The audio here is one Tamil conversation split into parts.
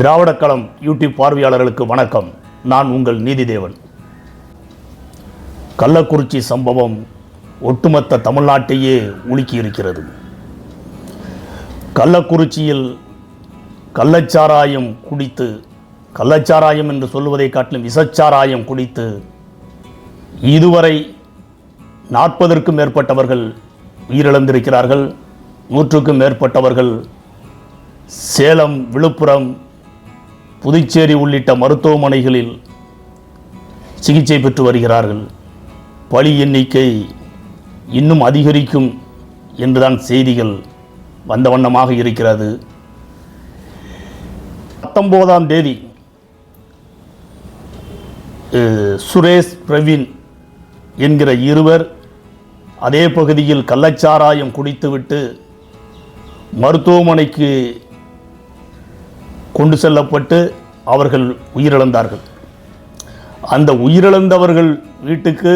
திராவிடக்களம் யூடியூப் பார்வையாளர்களுக்கு வணக்கம். நான் உங்கள் நீதிதேவன். கள்ளக்குறிச்சி சம்பவம் ஒட்டுமொத்த தமிழ்நாட்டையே உலுக்கி இருக்கிறது கள்ளக்குறிச்சியில் கள்ளச்சாராயம் குடித்து கள்ளச்சாராயம் என்று சொல்லுவதை காட்டிலும் விசச்சாராயம் குடித்து இதுவரை நாற்பதற்கும் மேற்பட்டவர்கள் உயிரிழந்திருக்கிறார்கள். நூற்றுக்கும் மேற்பட்டவர்கள் சேலம் விழுப்புரம் புதுச்சேரி உள்ளிட்ட மருத்துவமனைகளில் சிகிச்சை பெற்று வருகிறார்கள். பலி எண்ணிக்கை இன்னும் அதிகரிக்கும் என்றுதான் செய்திகள் வந்த வண்ணமாக இருக்கிறது. பத்தொம்போதாம் தேதி சுரேஷ் பிரவீன் என்கிற இருவர் அதே பகுதியில் கள்ளச்சாராயம் குடித்துவிட்டு மருத்துவமனைக்கு கொண்டு செல்லப்பட்டு அவர்கள் உயிரிழந்தார்கள். அந்த உயிரிழந்தவர்கள் வீட்டுக்கு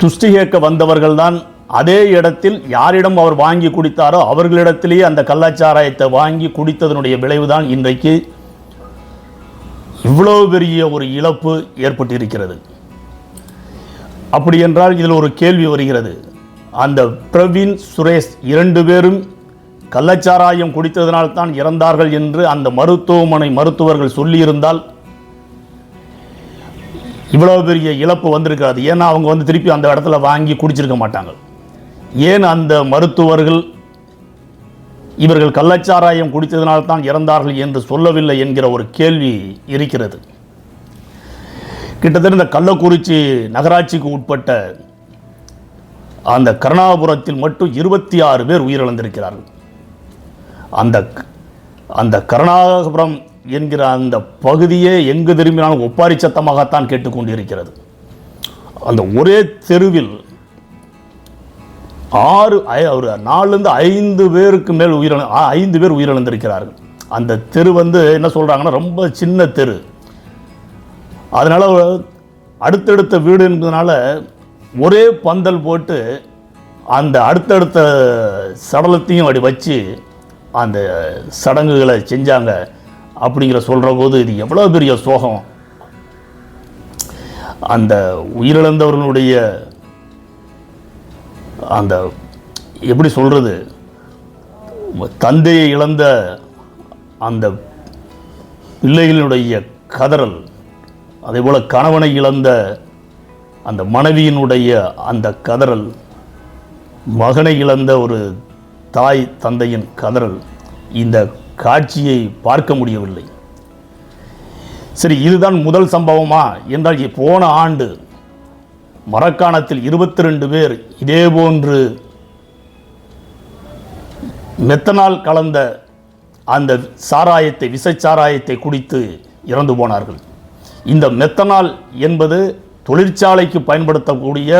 துஷ்டி கேட்க வந்தவர்கள்தான் அதே இடத்தில் யாரிடம் அவர் வாங்கி குடித்தாரோ அவர்களிடத்திலேயே அந்த கள்ளாச்சாராயத்தை வாங்கி குடித்ததனுடைய விளைவுதான் இன்றைக்கு இவ்வளவு பெரிய ஒரு இழப்பு ஏற்பட்டிருக்கிறது. அப்படி என்றால் இதில் ஒரு கேள்வி வருகிறது. அந்த பிரவீன் சுரேஷ் இரண்டு பேரும் கள்ளச்சாராயம் குடித்ததனால் தான் இறந்தார்கள் என்று அந்த மருத்துவமனை மருத்துவர்கள் சொல்லியிருந்தால் இவ்வளவு பெரிய இழப்பு வந்திருக்காது. ஏன்னா அவங்க வந்து திருப்பி அந்த இடத்துல வாங்கி குடிச்சிருக்க மாட்டாங்க. ஏன் அந்த மருத்துவர்கள் இவர்கள் கள்ளச்சாராயம் குடித்ததனால் தான் இறந்தார்கள் என்று சொல்லவில்லை என்கிற ஒரு கேள்வி இருக்கிறது. கிட்டத்தட்ட இந்த கள்ளக்குறிச்சி நகராட்சிக்கு உட்பட்ட அந்த கருணாபுரத்தில் மட்டும் இருபத்தி ஆறு பேர் உயிரிழந்திருக்கிறார்கள். அந்த அந்த கருணாகபுரம் என்கிற அந்த பகுதியே எங்கு திரும்பினாலும் ஒப்பாரி சத்தமாகத்தான் கேட்டுக்கொண்டிருக்கிறது. அந்த ஒரே தெருவில் ஆறு ஐ- ஒரு நாலுலேருந்து ஐந்து பேருக்கு மேல் உயிரிழ ஆ, ஐந்து பேர் உயிரிழந்திருக்கிறார்கள். அந்த தெரு வந்து என்ன சொல்கிறாங்கன்னா ரொம்ப சின்ன தெரு. அதனால் அடுத்தடுத்த வீடு என்பதனால ஒரே பந்தல் போட்டு அந்த அடுத்தடுத்த சடலத்தையும் அப்படி வச்சு அந்த சடங்குகளை செஞ்சாங்க அப்படிங்கிற சொல்கிற போது இது எவ்வளோ பெரிய சோகம். அந்த உயிரிழந்தவர்களுடைய அந்த எப்படி சொல்கிறது தந்தையை இழந்த அந்த பிள்ளைகளினுடைய கதறல் அதே போல் கணவனை இழந்த அந்த மனைவியினுடைய அந்த கதறல் மகனை இழந்த ஒரு தாய் தந்தையின் கதறல் இந்த காட்சியை பார்க்க முடியவில்லை. சரி இதுதான் முதல் சம்பவமா என்றால் போன ஆண்டு மரக்காணத்தில் இருபத்தி ரெண்டு பேர் இதேபோன்று மெத்தனால் கலந்த அந்த சாராயத்தை விசைச்சாராயத்தை குடித்து இறந்து போனார்கள். இந்த மெத்தனால் என்பது தொழிற்சாலைக்கு பயன்படுத்தக்கூடிய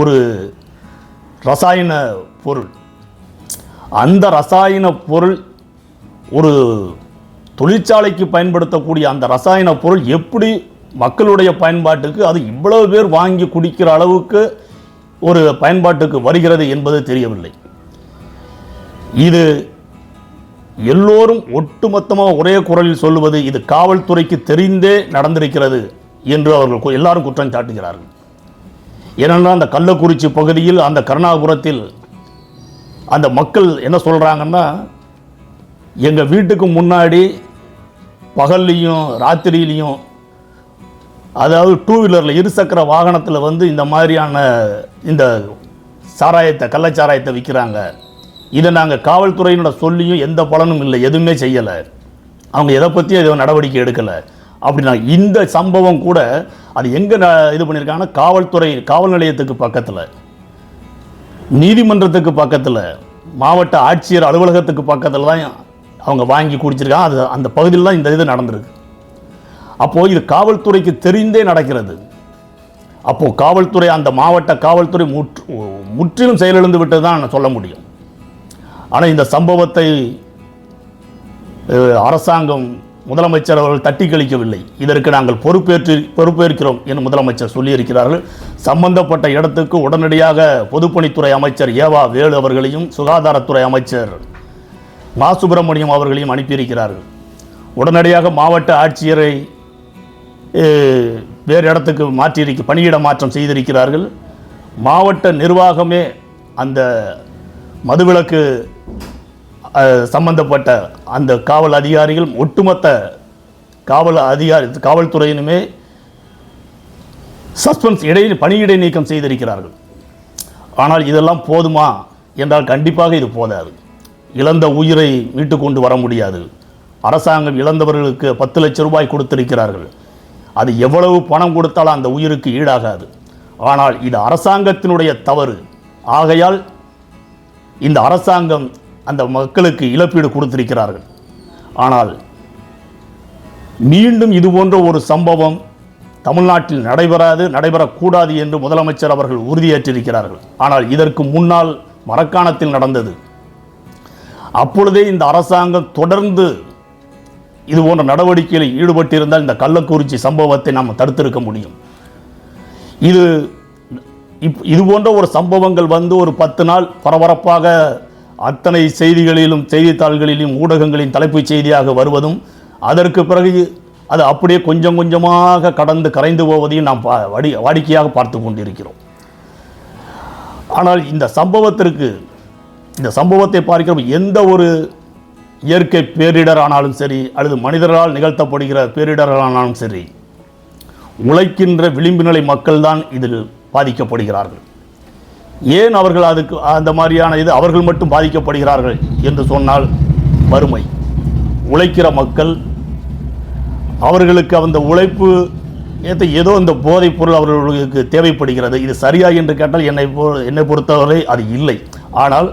ஒரு ரசாயன பொருள். அந்த ரசாயன பொருள் ஒரு தொழிற்சாலைக்கு பயன்படுத்தக்கூடிய அந்த ரசாயன பொருள் எப்படி மக்களுடைய பயன்பாட்டுக்கு அது இவ்வளவு பேர் வாங்கி குடிக்கிற அளவுக்கு ஒரு பயன்பாட்டுக்கு வருகிறது என்பது தெரியவில்லை. இது எல்லோரும் ஒட்டுமொத்தமாக ஒரே குரலில் சொல்லுவது இது காவல்துறைக்கு தெரிந்தே நடந்திருக்கிறது என்று அவர்கள் எல்லாரும் குற்றம் சாட்டுகிறார்கள். ஏனென்றால் அந்த கள்ளக்குறிச்சி பகுதியில் அந்த கருணாபுரத்தில் அந்த மக்கள் என்ன சொல்கிறாங்கன்னா எங்கள் வீட்டுக்கு முன்னாடி பகல்லையும் ராத்திரியிலையும் அதாவது டூ வீலரில் இருசக்கர வாகனத்தில் வந்து இந்த மாதிரியான இந்த சாராயத்தை கள்ளச்சாராயத்தை விற்கிறாங்க இதை நாங்கள் காவல்துறையினோட சொல்லியும் எந்த பலனும் இல்லை எதுவுமே செய்யலை. அவங்க எதை பற்றியும் எதுவும் நடவடிக்கை எடுக்கலை. அப்படின்னா இந்த சம்பவம் கூட அது எங்கே இது பண்ணியிருக்காங்கன்னா காவல்துறை காவல் நிலையத்துக்கு பக்கத்தில் நீதிமன்றத்துக்கு பக்கத்தில் மாவட்ட ஆட்சியர் அலுவலகத்துக்கு பக்கத்தில் தான் அவங்க வாங்கி குடிச்சிருக்காங்க. அது அந்த பகுதியில் தான் இந்த இது நடந்திருக்கு. அப்போது இது காவல்துறைக்கு தெரிந்தே நடக்கிறது. அப்போது காவல்துறை அந்த மாவட்ட காவல்துறை முற்று முற்றிலும் செயலிழந்து விட்டு தான் சொல்ல முடியும். ஆனால் இந்த சம்பவத்தை அரசாங்கம் முதலமைச்சர் அவர்கள் தட்டி கழிக்கவில்லை. இதற்கு நாங்கள் பொறுப்பேற்று பொறுப்பேற்கிறோம் என்று முதலமைச்சர் சொல்லியிருக்கிறார்கள். சம்பந்தப்பட்ட இடத்துக்கு உடனடியாக பொதுப்பணித்துறை அமைச்சர் ஏவா வேலு அவர்களையும் சுகாதாரத்துறை அமைச்சர் மா. சுப்பிரமணியம் அவர்களையும் அனுப்பியிருக்கிறார்கள். உடனடியாக மாவட்ட ஆட்சியரை வேறு இடத்துக்கு மாற்றியிருக்க பணியிட மாற்றம் செய்திருக்கிறார்கள். மாவட்ட நிர்வாகமே அந்த மதுவிலக்கு சம்பந்தப்பட்ட அந்த காவல் அதிகாரிகள் ஒட்டுமொத்த காவல் அதிகாரி காவல்துறையினுமே சஸ்பென்ஸ் இடையில் பணியிடை நீக்கம் செய்திருக்கிறார்கள். ஆனால் இதெல்லாம் போதுமா என்றால் கண்டிப்பாக இது போதாது. இழந்த உயிரை மீட்டு கொண்டு வர முடியாது. அரசாங்கம் இழந்தவர்களுக்கு பத்து லட்சம் ரூபாய் கொடுத்திருக்கிறார்கள். அது எவ்வளவு பணம் கொடுத்தாலும் அந்த உயிருக்கு ஈடாகாது. ஆனால் இது அரசாங்கத்தினுடைய தவறு. ஆகையால் இந்த அரசாங்கம் அந்த மக்களுக்கு இழப்பீடு கொடுத்திருக்கிறார்கள். ஆனால் மீண்டும் இது போன்ற ஒரு சம்பவம் தமிழ்நாட்டில் நடைபெறாது நடைபெறக்கூடாது என்று முதலமைச்சர் அவர்கள் உறுதியேற்றிருக்கிறார்கள். ஆனால் இதற்கு முன்னால் மரக்காணத்தில் நடந்தது. அப்பொழுதே இந்த அரசாங்கம் தொடர்ந்து இது போன்ற நடவடிக்கையில் ஈடுபட்டிருந்தால் இந்த கள்ளக்குறிச்சி சம்பவத்தை நாம் தடுத்திருக்க முடியும். இது இப் இது போன்ற ஒரு சம்பவங்கள் வந்து ஒரு பத்து நாள் பரபரப்பாக அத்தனை செய்திகளிலும் செய்தித்தாள்களிலும் ஊடகங்களின் தலைப்புச் செய்தியாக வருவதும் அதற்கு பிறகு அது அப்படியே கொஞ்சம் கொஞ்சமாக கடந்து கரைந்து போவதையும் நாம் பா வாடி வாடிக்கையாக பார்த்து கொண்டிருக்கிறோம். ஆனால் இந்த சம்பவத்திற்கு இந்த சம்பவத்தை பார்க்கிறோம் எந்த ஒரு இயற்கை பேரிடர் ஆனாலும் சரி அல்லது மனிதர்களால் நிகழ்த்தப்படுகிற பேரிடரானாலும் சரி உழைக்கின்ற விளிம்பு நிலை மக்கள்தான் இதில் பாதிக்கப்படுகிறார்கள். ஏன் அவர்கள் அதுக்கு அந்த மாதிரியான இது அவர்கள் மட்டும் பாதிக்கப்படுகிறார்கள் என்று சொன்னால் வறுமை. உழைக்கிற மக்கள் அவர்களுக்கு அந்த உழைப்பு ஏற்ற ஏதோ இந்த போதைப் பொருள் அவர்களுக்கு தேவைப்படுகிறது. இது சரியா என்று கேட்டால் என்னை பொ என்னை பொறுத்தவரை அது இல்லை. ஆனால்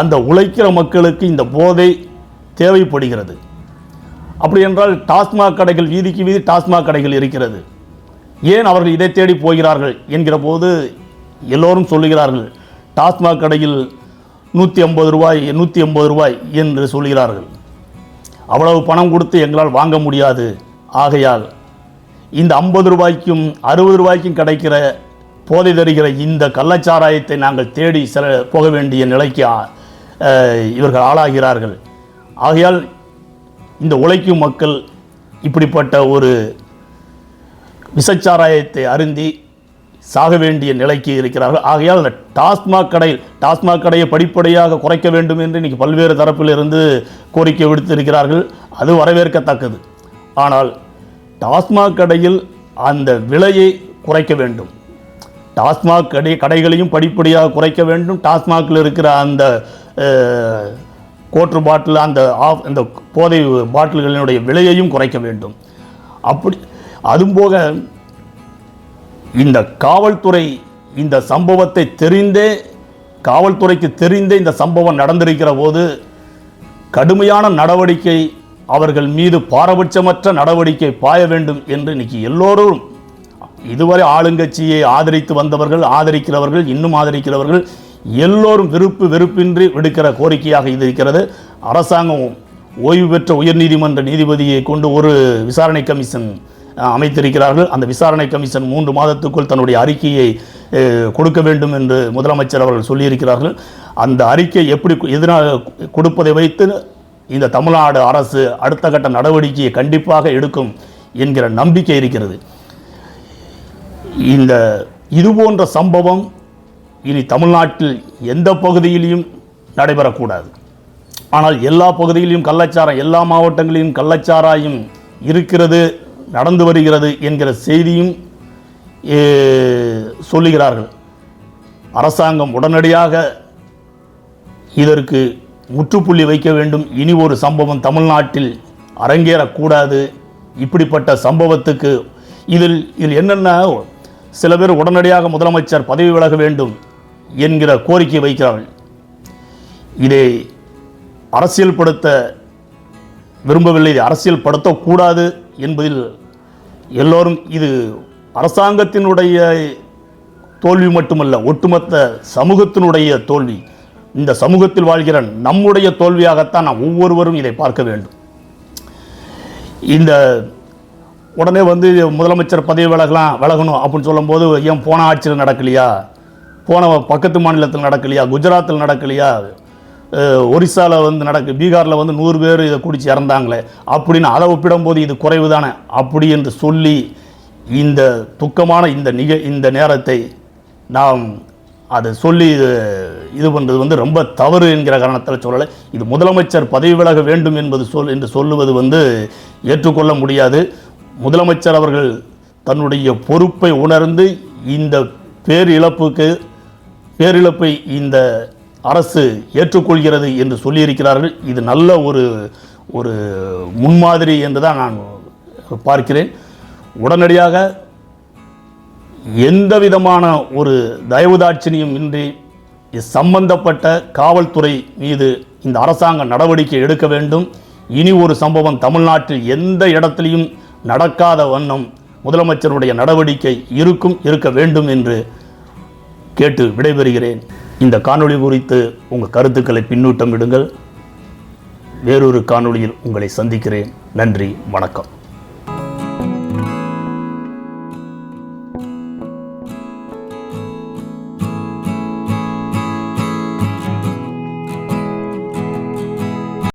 அந்த உழைக்கிற மக்களுக்கு இந்த போதை தேவைப்படுகிறது. அப்படி என்றால் டாஸ்மாக் கடைகள் வீதிக்கு வீதி டாஸ்மாக் கடைகள் இருக்கிறது. ஏன் அவர்கள் இதை தேடி போகிறார்கள் என்கிற போது எல்லோரும் சொல்லுகிறார்கள் டாஸ்மாக் கடையில் நூற்றி ஐம்பது ரூபாய் நூற்றி ஐம்பது ரூபாய் என்று சொல்கிறார்கள் அவ்வளவு பணம் கொடுத்து எங்களால் வாங்க முடியாது. ஆகையால் இந்த ஐம்பது ரூபாய்க்கும் அறுபது ரூபாய்க்கும் கிடைக்கிற போதை தருகிற இந்த கள்ளச்சாராயத்தை நாங்கள் தேடி செல போக வேண்டிய நிலைக்கு இவர்கள் ஆளாகிறார்கள். ஆகையால் இந்த உழைக்கும் மக்கள் இப்படிப்பட்ட ஒரு விசச்சாராயத்தை அருந்தி சாக வேண்டிய நிலைக்கு இருக்கிறார்கள். ஆகையால் அந்த டாஸ்மாக் கடை டாஸ்மாக் கடையை படிப்படியாக குறைக்க வேண்டும் என்று இன்றைக்கி பல்வேறு தரப்பிலிருந்து கோரிக்கை விடுத்திருக்கிறார்கள். அது வரவேற்கத்தக்கது. ஆனால் டாஸ்மாக் கடையில் அந்த விலையை குறைக்க வேண்டும். டாஸ்மாக் கடை கடைகளையும் படிப்படியாக குறைக்க வேண்டும். டாஸ்மாகில் இருக்கிற அந்த கோட்ரு பாட்டில் அந்த ஆஃப் அந்த போதை பாட்டில்களினுடைய விலையையும் குறைக்க வேண்டும். அப்படி அதுவும் போக இந்த காவல்துறை இந்த சம்பவத்தை தெரிந்தே காவல்துறைக்கு தெரிந்தே இந்த சம்பவம் நடந்திருக்கிற போது கடுமையான நடவடிக்கை அவர்கள் மீது பாரபட்சமற்ற நடவடிக்கை பாய வேண்டும் என்று இன்னைக்கு எல்லோரும் இதுவரை ஆளுங்கட்சியை ஆதரித்து வந்தவர்கள் ஆதரிக்கிறவர்கள் இன்னும் ஆதரிக்கிறவர்கள் எல்லோரும் விருப்பு வெறுப்பின்றி விடுக்கிற கோரிக்கையாக இது இருக்கிறது. அரசாங்கம் ஓய்வு பெற்ற உயர்நீதிமன்ற நீதிபதியை கொண்டு ஒரு விசாரணை கமிஷன் அமைத்திருக்கிறார்கள். அந்த விசாரணை கமிஷன் மூன்று மாதத்துக்குள் தன்னுடைய அறிக்கையை கொடுக்க வேண்டும் என்று முதலமைச்சர் அவர்கள் சொல்லியிருக்கிறார்கள். அந்த அறிக்கை எப்படி எதிராக கொடுப்பதை வைத்து இந்த தமிழ்நாடு அரசு அடுத்த கட்ட நடவடிக்கையை கண்டிப்பாக எடுக்கும் என்கிற நம்பிக்கை இருக்கிறது. இந்த இது போன்ற சம்பவம் இனி தமிழ்நாட்டில் எந்த பகுதியிலையும் நடைபெறக்கூடாது. ஆனால் எல்லா பகுதியிலும் கள்ளச்சாரம் எல்லா மாவட்டங்களிலும் கள்ளச்சாராயம் இருக்கிறது. நடந்து வருகிறது என்கிற செய்தியும் சொல்லுகிறார்கள். அரசாங்கம் உடனடியாக இதற்கு முற்றுப்புள்ளி வைக்க வேண்டும். இனி ஒரு சம்பவம் தமிழ்நாட்டில் அரங்கேறக்கூடாது. இப்படிப்பட்ட சம்பவத்துக்கு இதில் இதில் என்னென்ன சில பேர் உடனடியாக முதலமைச்சர் பதவி விலக வேண்டும் என்கிற கோரிக்கை வைக்கிறார்கள். இதை அரசியல்படுத்த விரும்பவில்லை. இதை அரசியல்படுத்தக்கூடாது. என்பதில் எல்லோரும் இது அரசாங்கத்தினுடைய தோல்வி மட்டுமல்ல ஒட்டுமொத்த சமூகத்தினுடைய தோல்வி. இந்த சமூகத்தில் வாழ்கிற நம்முடைய தோல்வியாகத்தான் நாம் ஒவ்வொருவரும் இதை பார்க்க வேண்டும். இந்த உடனே வந்து முதலமைச்சர் பதவி விலகலாம் விலகணும் அப்படின்னு சொல்லும்போது ஏன் போன ஆட்சியில் நடக்கலையா? போன பக்கத்து மாநிலத்தில் நடக்கலையா? குஜராத்தில் நடக்கலையா? ஒரிசாவில் வந்து நடக்கு பீகாரில் வந்து நூறு பேர் இதை குடித்து இறந்தாங்களே அப்படின்னு அதை ஒப்பிடும்போது இது குறைவு தானே அப்படி என்று சொல்லி இந்த துக்கமான இந்த நிக இந்த நேரத்தை நாம் அதை சொல்லி இது இது பண்ணுறது வந்து ரொம்ப தவறு என்கிற காரணத்தில் சொல்லலை. இது முதலமைச்சர் பதவி விலக வேண்டும் என்பது சொல் என்று சொல்லுவது வந்து ஏற்றுக்கொள்ள முடியாது. முதலமைச்சர் அவர்கள் தன்னுடைய பொறுப்பை உணர்ந்து இந்த பேரிழப்புக்கு பேரிழப்பை இந்த அரசு ஏற்றுக்கொள்கிறது என்று சொல்லியிருக்கிறார்கள். இது நல்ல ஒரு ஒரு முன்மாதிரி என்று தான் நான் பார்க்கிறேன். உடனடியாக எந்த விதமான ஒரு தயவுதாட்சணியம் இன்றி சம்பந்தப்பட்ட காவல்துறை மீது இந்த அரசாங்க நடவடிக்கை எடுக்க வேண்டும். இனி ஒரு சம்பவம் தமிழ்நாட்டில் எந்த இடத்திலையும் நடக்காத வண்ணம் முதலமைச்சருடைய நடவடிக்கை இருக்கும் இருக்க வேண்டும் என்று கேட்டு விடைபெறுகிறேன். இந்த காணொளி குறித்து உங்கள் கருத்துக்களை பின்னூட்டம் இடுங்கள். வேறொரு காணொளியில் உங்களை சந்திக்கிறேன். நன்றி வணக்கம்.